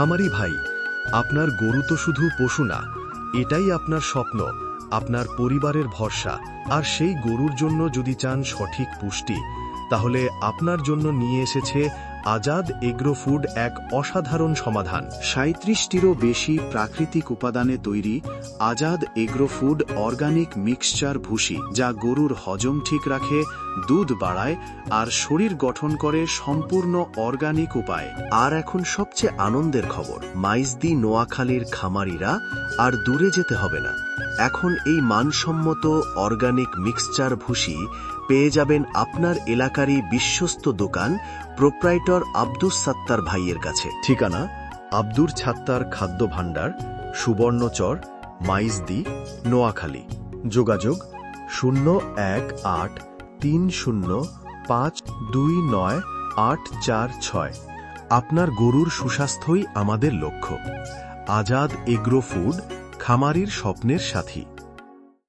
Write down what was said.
খামারি ভাই, আপনার গরু তো শুধু পশু না, এটাই আপনার স্বপ্ন, আপনার পরিবারের ভরসা। আর সেই গরুর জন্য যদি চান সঠিক পুষ্টি, তাহলে আপনার জন্য নিয়ে এসেছে আজাদ এগ্রো ফুড এক অসাধারণ সমাধান। সাঁত্রিশটিরও বেশি প্রাকৃতিক উপাদানে তৈরি Azad agro food organic mixture ভুসি, যা গরুর হজম ঠিক রাখে, দুধ বাড়ায় আর শরীর গঠন করে সম্পূর্ণ অর্গানিক উপায়। আর এখন সবচেয়ে আনন্দের খবর, মাইজদি নোয়াখালীর খামারিরা আর দূরে যেতে হবে না। এখন এই মানসম্মত অর্গানিক মিক্সচার ভুসি পেয়ে যাবেন আপনার এলাকারই বিশ্বস্ত দোকান প্রোপ্রাইটর আব্দুস সাত্তার ভাইয়ের কাছে। ঠিকানা, আব্দুর ছাত্তার খাদ্য ভাণ্ডার, সুবর্ণচর, মাইজদি, নোয়াখালী। যোগাযোগ শূন্য এক আট তিন শূন্য পাঁচ দুই নয় আট চার ছয়। আপনার গরুর সুস্বাস্থ্যই আমাদের লক্ষ্য। আজাদ এগ্রো ফুড খামারির স্বপ্নের সাথী।